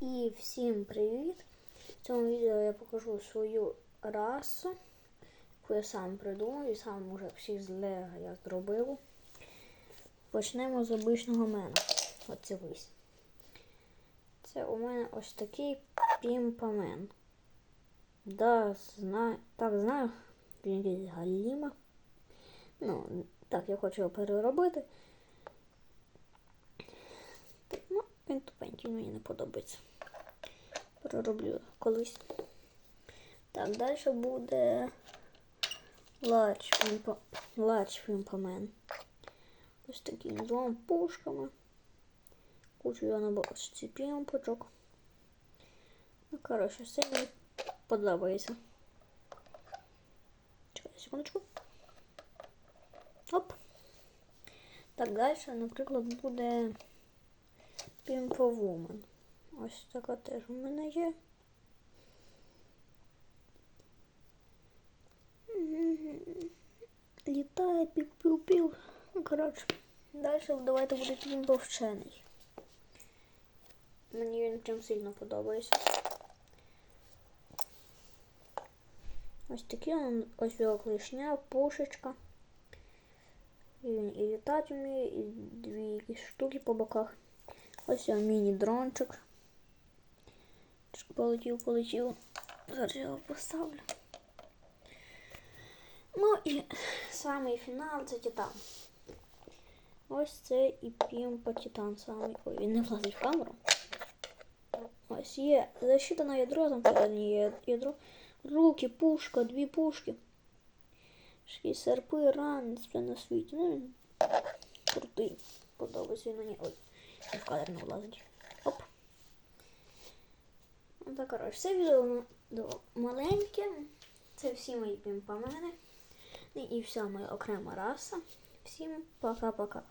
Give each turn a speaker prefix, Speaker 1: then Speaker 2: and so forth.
Speaker 1: І всім привіт! В цьому відео я покажу свою расу, яку я сам придумав і сам уже всіх з Лего я зробив. Почнемо з обичного мене. Оце ось. Це у мене ось такий пімпамен. Да, знаю, так знаю, він якийсь галіма. Ну, так, я хочу його переробити. Ну, він мені не подобається. Перероблю колись. Так, далі буде лач пімпамен. Ось такими двома пушками. Кучу я на бочці пімпочок. Ну, коротше, все мені подобається. Чекай, секундочку. Оп. Так, далі, наприклад, буде Пімповумен. Ось така теж у мене є. Літає пів-пів-пів. Ну, коротше, далі давайте буде пімповчений. Мені він прям сильно подобається. Ось такий он, ось його клешня, пушечка. І він і літати вміє, і дві штуки по боках. Ось міні-дрончик. Полетів, полетів. Зараз я його поставлю. Ну і самий фінал це Титан. Ось це і пімпа Титан самий. Ой, він не влазить в камеру. Ось є защита на ядро, там є ядро. Руки, пушка, дві пушки. Шкі серпи, рани, все на світі. Ну він крутий. Подобається мені. Ой, в кадр не влазить. Оп. Ну так, коротше, це відео маленьке. Це всі мої пімпамени. Ну, І вся моя окрема раса. Всім пока-пока.